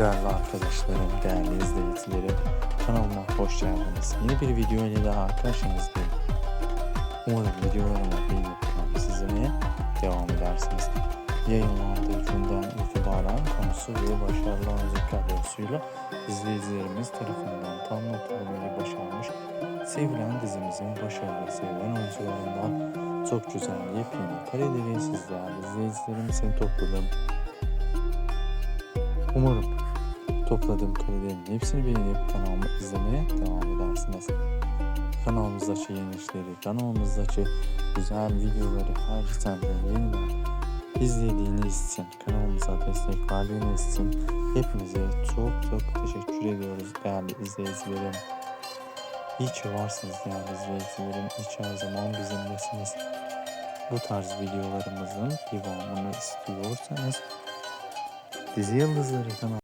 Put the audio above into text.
Değerli arkadaşlarım, değerli izleyicilerim, kanalıma hoş geldiniz. Yeni bir video ile daha karşınızdayım. Umarım videolarıma beğenip izlemeye devam edersiniz. Yayınlandığı günden itibaren konusu ve başarılı müzik kadrosuyla izleyicilerimiz tarafından tam not olmayı başarmış. Sevilen dizimizin başarılı sevilen oyuncularından çok güzel yepyeni kareleri sizler izleyicilerim için topladım. Umarım topladığım karelerin hepsini beğenip kanalımı izlemeye devam edersiniz. Kanalımızdaki yeni işleri, kanalımızdaki güzel videoları senden yeniden izlediğiniz için, kanalımıza destek verdiğiniz için hepinize çok çok teşekkür ediyoruz değerli izleyicilerim. İyi ki varsınız değerli izleyicilerim. İyi ki her zaman bizimlesiniz. Bu tarz videolarımızın devamını istiyorsanız Dizi Yıldızları kanalı